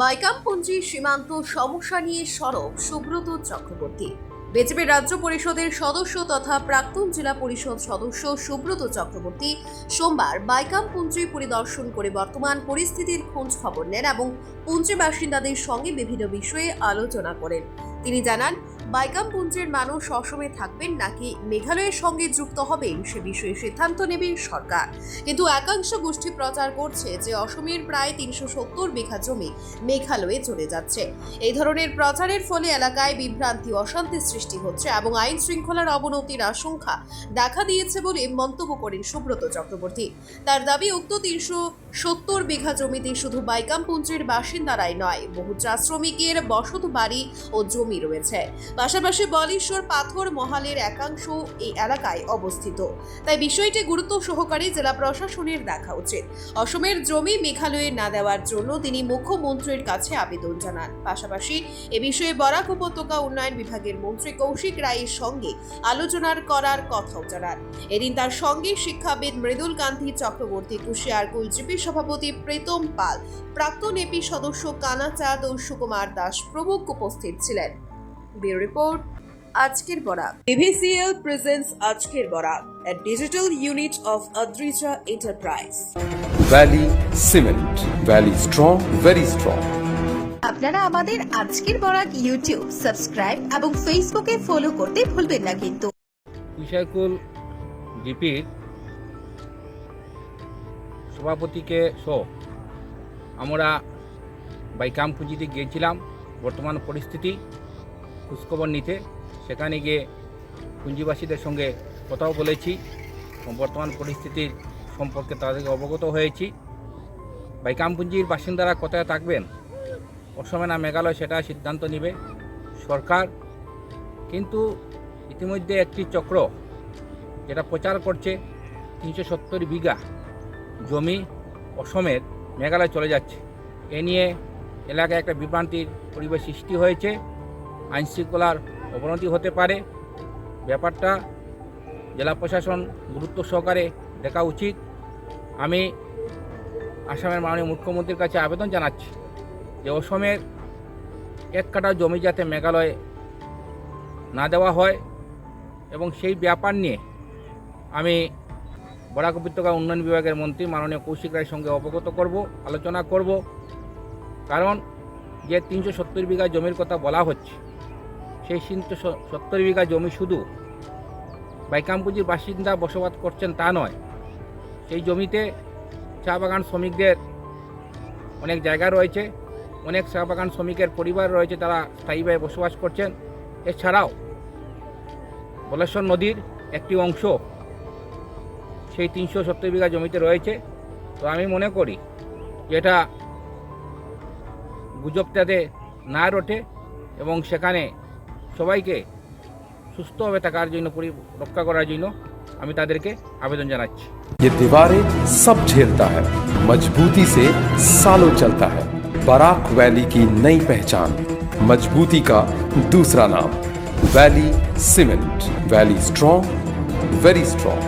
বাইকামপুঞ্জি সীমান্ত সমস্যা নিয়ে সরব সুব্রত চক্রবর্তী। বিজেপি রাজ্য পরিষদের সদস্য তথা প্রাক্তন জেলা পরিষদ সদস্য সুব্রত চক্রবর্তী সোমবার বাইকামপুঞ্জি পরিদর্শন করে বর্তমান পরিস্থিতির খোঁজ খবর নেন এবং পুঞ্জি বাসিন্দাদের সঙ্গে বিভিন্ন বিষয়ে আলোচনা করেন। তিনি জানান বাইকামপুঞ্জের মানুষ অসমে থাকবেন নাকি মেঘালয়ের সঙ্গে যুক্ত হবেন সে বিষয়ে সিদ্ধান্ত নেবে সরকার। কিন্তু একাংশ গোষ্ঠী প্রচার করছে যে অসমের প্রায় তিনশো সত্তর বিঘা জমি মেঘালয়ে চলে যাচ্ছে। এই ধরনের প্রচারের ফলে এলাকায় বিভ্রান্তি, অশান্তি সৃষ্টি হচ্ছে এবং আইন শৃঙ্খলার অবনতির আশঙ্কা দেখা দিয়েছে বলে মন্তব্য করেন সুব্রত চক্রবর্তী। তার দাবি, উক্ত তিনশো সত্তর বিঘা জমিতে শুধু বাইকামপুঞ্জের বাসিন্দারাই নয়, বহু চা শ্রমিকের বসত বাড়ি ও জমি রয়েছে। পাশাপাশি বলেশ্বর পাথর মহালের একাংশ এই এলাকায় অবস্থিত। তাই বিষয়টি গুরুত্ব সহকারে জেলা প্রশাসনের দেখা উচিত। অসমের জমি মেঘালয়ে না দেওয়ার জন্য তিনি মুখ্যমন্ত্রীর কাছে আবেদন জানান। পাশাপাশি এ বিষয়ে বরাক উপত্যকা উন্নয়ন বিভাগের মন্ত্রী কৌশিক রায়ের সঙ্গে আলোচনার করার কথাও জানান। এদিন তার সঙ্গে শিক্ষাবিদ মৃদুল কান্তি চক্রবর্তী কুশিয়ারকুল জিপি সভাপতি প্রীতম পাল প্রাক্তন এপি সদস্য কানাচাঁদ ও সুকুমার দাস প্রমুখ উপস্থিত ছিলেন ব্যুরো রিপোর্ট আজকের বরাক বিভিসিএল প্রেজেন্স আজকের Barak a digital unit of Adrija Enterprise. Valley Cement. Valley strong, very strong. আপনারা আমাদের আজকের বরাক ইউটিউব সাবস্ক্রাইব এবং ফেসবুকে ফলো করতে ভুলবেন না কিন্তু কুশাকুল সভাপতিকে সহ আমরা বাইকাম পুঁজিতে গিয়েছিলাম, বর্তমান পরিস্থিতি, খোঁজখবর নিতে। সেখানে গিয়ে পুঞ্জিবাসীদের সঙ্গে কথাও বলেছি বর্তমান পরিস্থিতির সম্পর্কে তাদেরকে অবগত হয়েছি। বাইকাম পুঞ্জির বাসিন্দারা কোথায় থাকবেন? অসমে না মেঘালয় সেটা সিদ্ধান্ত নেবে সরকার। কিন্তু ইতিমধ্যে একটি চক্র, যেটা প্রচার করছে তিনশো সত্তর বিঘা জমি অসমের মেঘালয় চলে যাচ্ছে। এ নিয়ে এলাকায় একটা বিভ্রান্তির পরিবেশ সৃষ্টি হয়েছে। আইন শৃঙ্খলার অবনতি হতে পারে। ব্যাপারটা জেলা প্রশাসন গুরুত্ব সহকারে দেখা উচিত। আমি আসামের মাননীয় মুখ্যমন্ত্রীর কাছে আবেদন জানাচ্ছি যে অসমের এক কাটা জমি যাতে মেঘালয়ে না দেওয়া হয় এবং সেই ব্যাপার নিয়ে আমি বরাক উপত্যকা উন্নয়ন বিভাগের মন্ত্রী মাননীয় কৌশিক রায়ের সঙ্গে অবগত করব, আলোচনা করব। কারণ যে তিনশো সত্তর বিঘা জমির কথা বলা হচ্ছে, সেই তিনশো সত্তর বিঘা জমি শুধু বাইকামপুজির বাসিন্দা বসবাস করছেন তা নয়, সেই জমিতে চা বাগান শ্রমিকদের অনেক জায়গা রয়েছে, অনেক চা বাগান শ্রমিকের পরিবার রয়েছে তারা স্থায়ীভাবে বসবাস করছেন। এছাড়াও বলেশ্বর নদীর একটি অংশ সেই তিনশো সত্তর বিঘা জমিতে রয়েছে তো আমি মনে করি যে এটা গুজবটাতে না রটে এবং সেখানে সবাইকে সুস্থভাবে থাকার জন্য পরি- রক্ষা করার জন্য আমি তাদেরকে আবেদন জানাচ্ছি ये दीवारें सब झेलता है मजबूती से सालों चलता है बराक वैली की नई पहचान मजबूती का दूसरा नाम Valley cement Valley strong very strong